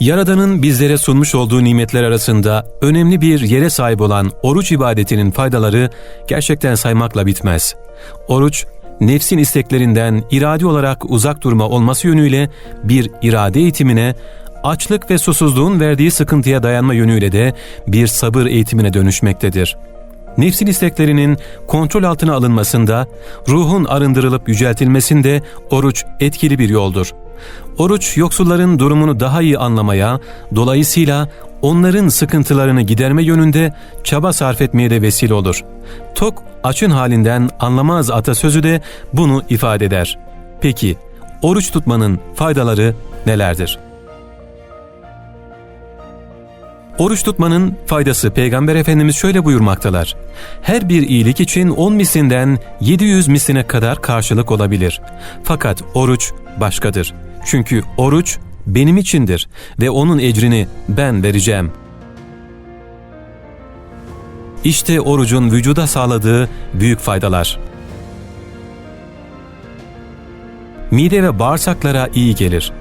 Yaradan'ın bizlere sunmuş olduğu nimetler arasında önemli bir yere sahip olan oruç ibadetinin faydaları gerçekten saymakla bitmez. Oruç, nefsin isteklerinden iradi olarak uzak durma olması yönüyle bir irade eğitimine, açlık ve susuzluğun verdiği sıkıntıya dayanma yönüyle de bir sabır eğitimine dönüşmektedir. Nefsin isteklerinin kontrol altına alınmasında, ruhun arındırılıp yüceltilmesinde oruç etkili bir yoldur. Oruç yoksulların durumunu daha iyi anlamaya, dolayısıyla onların sıkıntılarını giderme yönünde çaba sarf etmeye de vesile olur. Tok açın halinden anlamaz atasözü de bunu ifade eder. Peki oruç tutmanın faydaları nelerdir? Oruç tutmanın faydası Peygamber Efendimiz şöyle buyurmaktalar. Her bir iyilik için 10 mislinden 700 misline kadar karşılık olabilir. Fakat oruç başkadır. Çünkü oruç benim içindir ve onun ecrini ben vereceğim. İşte orucun vücuda sağladığı büyük faydalar. Mide ve bağırsaklara iyi gelir.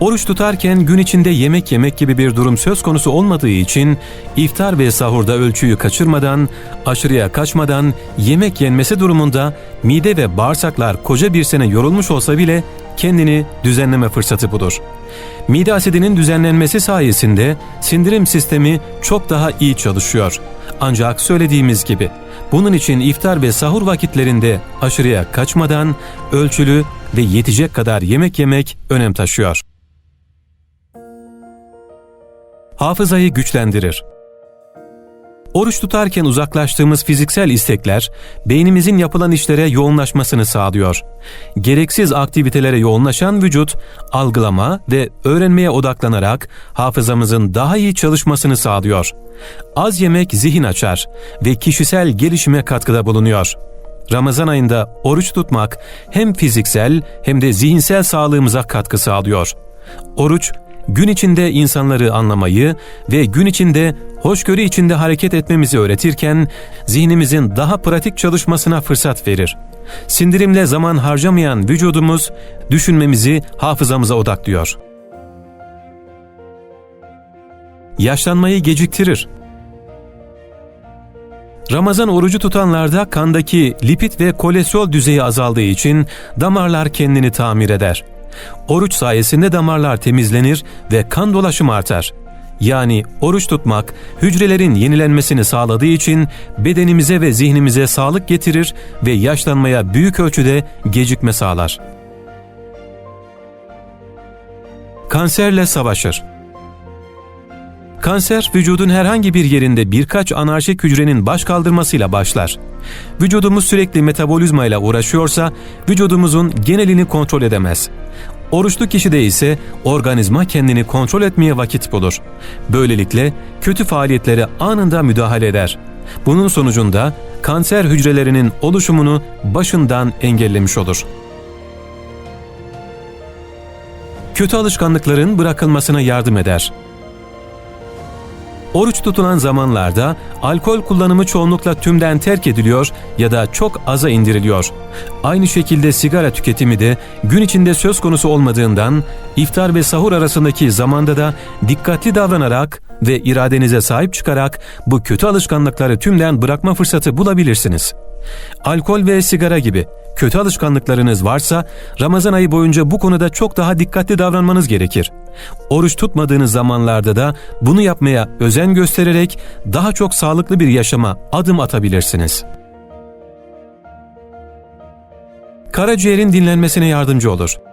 Oruç tutarken gün içinde yemek yemek gibi bir durum söz konusu olmadığı için iftar ve sahurda ölçüyü kaçırmadan, aşırıya kaçmadan yemek yenmesi durumunda mide ve bağırsaklar koca bir sene yorulmuş olsa bile kendini düzenleme fırsatı budur. Mide asidinin düzenlenmesi sayesinde sindirim sistemi çok daha iyi çalışıyor. Ancak söylediğimiz gibi bunun için iftar ve sahur vakitlerinde aşırıya kaçmadan ölçülü ve yetecek kadar yemek yemek önem taşıyor. Hafızayı güçlendirir. Oruç tutarken uzaklaştığımız fiziksel istekler beynimizin yapılan işlere yoğunlaşmasını sağlıyor. Gereksiz aktivitelere yoğunlaşan vücut algılama ve öğrenmeye odaklanarak hafızamızın daha iyi çalışmasını sağlıyor. Az yemek zihin açar ve kişisel gelişime katkıda bulunuyor. Ramazan ayında oruç tutmak hem fiziksel hem de zihinsel sağlığımıza katkı sağlıyor. Oruç gün içinde insanları anlamayı ve gün içinde hoşgörü içinde hareket etmemizi öğretirken zihnimizin daha pratik çalışmasına fırsat verir. Sindirimle zaman harcamayan vücudumuz düşünmemizi hafızamıza odaklıyor. Yaşlanmayı geciktirir. Ramazan orucu tutanlarda kandaki lipid ve kolesterol düzeyi azaldığı için damarlar kendini tamir eder. Oruç sayesinde damarlar temizlenir ve kan dolaşımı artar. Yani oruç tutmak hücrelerin yenilenmesini sağladığı için bedenimize ve zihnimize sağlık getirir ve yaşlanmaya büyük ölçüde gecikme sağlar. Kanserle savaşır. Kanser vücudun herhangi bir yerinde birkaç anarşik hücrenin baş kaldırmasıyla başlar. Vücudumuz sürekli metabolizma ile uğraşıyorsa vücudumuzun genelini kontrol edemez. Oruçlu kişide ise organizma kendini kontrol etmeye vakit bulur. Böylelikle kötü faaliyetlere anında müdahale eder. Bunun sonucunda kanser hücrelerinin oluşumunu başından engellemiş olur. Kötü alışkanlıkların bırakılmasına yardım eder. Oruç tutulan zamanlarda alkol kullanımı çoğunlukla tümden terk ediliyor ya da çok aza indiriliyor. Aynı şekilde sigara tüketimi de gün içinde söz konusu olmadığından iftar ve sahur arasındaki zamanda da dikkatli davranarak ve iradenize sahip çıkarak bu kötü alışkanlıkları tümden bırakma fırsatı bulabilirsiniz. Alkol ve sigara gibi kötü alışkanlıklarınız varsa Ramazan ayı boyunca bu konuda çok daha dikkatli davranmanız gerekir. Oruç tutmadığınız zamanlarda da bunu yapmaya özen göstererek daha çok sağlıklı bir yaşama adım atabilirsiniz. Karaciğerin dinlenmesine yardımcı olur.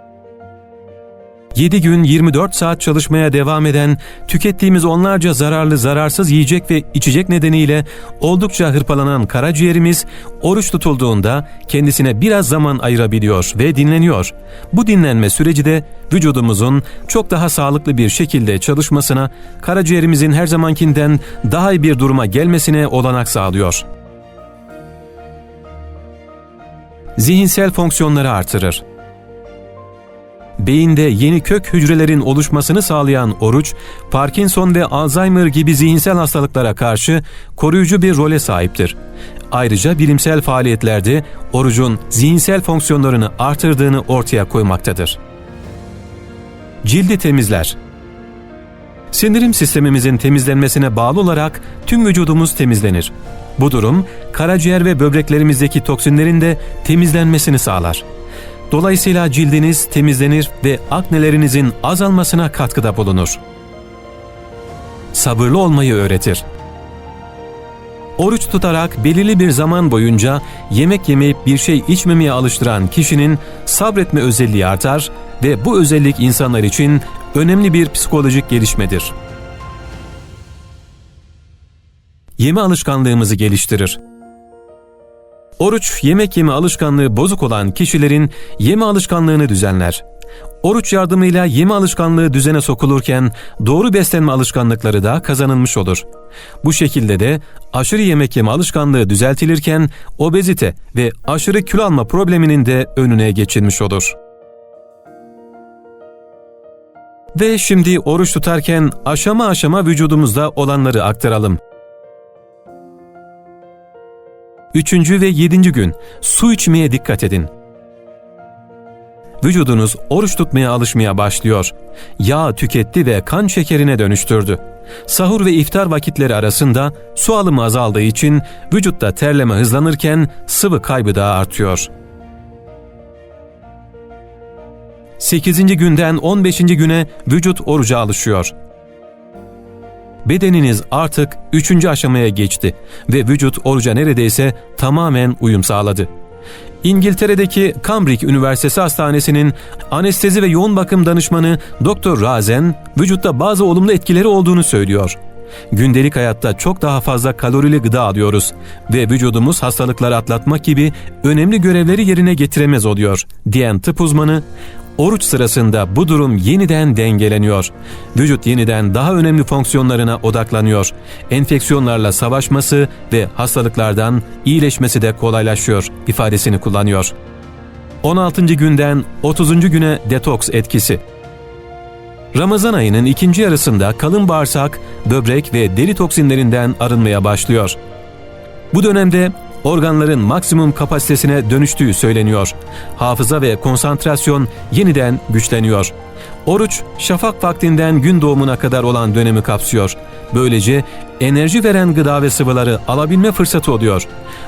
7 gün 24 saat çalışmaya devam eden, tükettiğimiz onlarca zararlı zararsız yiyecek ve içecek nedeniyle oldukça hırpalanan karaciğerimiz oruç tutulduğunda kendisine biraz zaman ayırabiliyor ve dinleniyor. Bu dinlenme süreci de vücudumuzun çok daha sağlıklı bir şekilde çalışmasına, karaciğerimizin her zamankinden daha iyi bir duruma gelmesine olanak sağlıyor. Zihinsel fonksiyonları artırır. Beyinde yeni kök hücrelerin oluşmasını sağlayan oruç, Parkinson ve Alzheimer gibi zihinsel hastalıklara karşı koruyucu bir role sahiptir. Ayrıca bilimsel faaliyetlerde orucun zihinsel fonksiyonlarını artırdığını ortaya koymaktadır. Cildi temizler. Sindirim sistemimizin temizlenmesine bağlı olarak tüm vücudumuz temizlenir. Bu durum karaciğer ve böbreklerimizdeki toksinlerin de temizlenmesini sağlar. Dolayısıyla cildiniz temizlenir ve aknelerinizin azalmasına katkıda bulunur. Sabırlı olmayı öğretir. Oruç tutarak belirli bir zaman boyunca yemek yemeyip bir şey içmemeye alıştıran kişinin sabretme özelliği artar ve bu özellik insanlar için önemli bir psikolojik gelişmedir. Yeme alışkanlığımızı geliştirir. Oruç, yemek yeme alışkanlığı bozuk olan kişilerin yeme alışkanlığını düzenler. Oruç yardımıyla yeme alışkanlığı düzene sokulurken doğru beslenme alışkanlıkları da kazanılmış olur. Bu şekilde de aşırı yemek yeme alışkanlığı düzeltilirken obezite ve aşırı kilo alma probleminin de önüne geçilmiş olur. Ve şimdi oruç tutarken aşama aşama vücudumuzda olanları aktaralım. Üçüncü ve yedinci gün su içmeye dikkat edin. Vücudunuz oruç tutmaya alışmaya başlıyor. Yağ tüketti ve kan şekerine dönüştürdü. Sahur ve iftar vakitleri arasında su alımı azaldığı için vücutta terleme hızlanırken sıvı kaybı da artıyor. 8. günden 15. güne vücut oruca alışıyor. Bedeniniz artık 3. aşamaya geçti ve vücut oruca neredeyse tamamen uyum sağladı. İngiltere'deki Cambridge Üniversitesi Hastanesi'nin anestezi ve yoğun bakım danışmanı Dr. Razen, vücutta bazı olumlu etkileri olduğunu söylüyor. Gündelik hayatta çok daha fazla kalorili gıda alıyoruz ve vücudumuz hastalıkları atlatmak gibi önemli görevleri yerine getiremez oluyor, diyen tıp uzmanı, Oruç sırasında bu durum yeniden dengeleniyor. Vücut yeniden daha önemli fonksiyonlarına odaklanıyor. Enfeksiyonlarla savaşması ve hastalıklardan iyileşmesi de kolaylaşıyor ifadesini kullanıyor. 16. günden 30. güne detoks etkisi. Ramazan ayının ikinci yarısında kalın bağırsak, böbrek ve deri toksinlerinden arınmaya başlıyor. Bu dönemde organların maksimum kapasitesine dönüştüğü söyleniyor. Hafıza ve konsantrasyon yeniden güçleniyor. Oruç, şafak vaktinden gün doğumuna kadar olan dönemi kapsıyor. Böylece enerji veren gıda ve sıvıları alabilme fırsatı oluyor.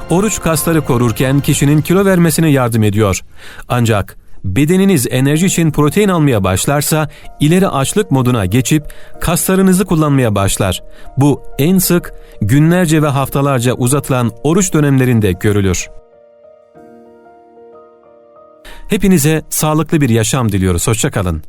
Oruç kasları korurken kişinin kilo vermesine yardım ediyor. Ancak bedeniniz enerji için protein almaya başlarsa ileri açlık moduna geçip kaslarınızı kullanmaya başlar. Bu en sık günlerce ve haftalarca uzatılan oruç dönemlerinde görülür. Hepinize sağlıklı bir yaşam diliyoruz. Hoşçakalın.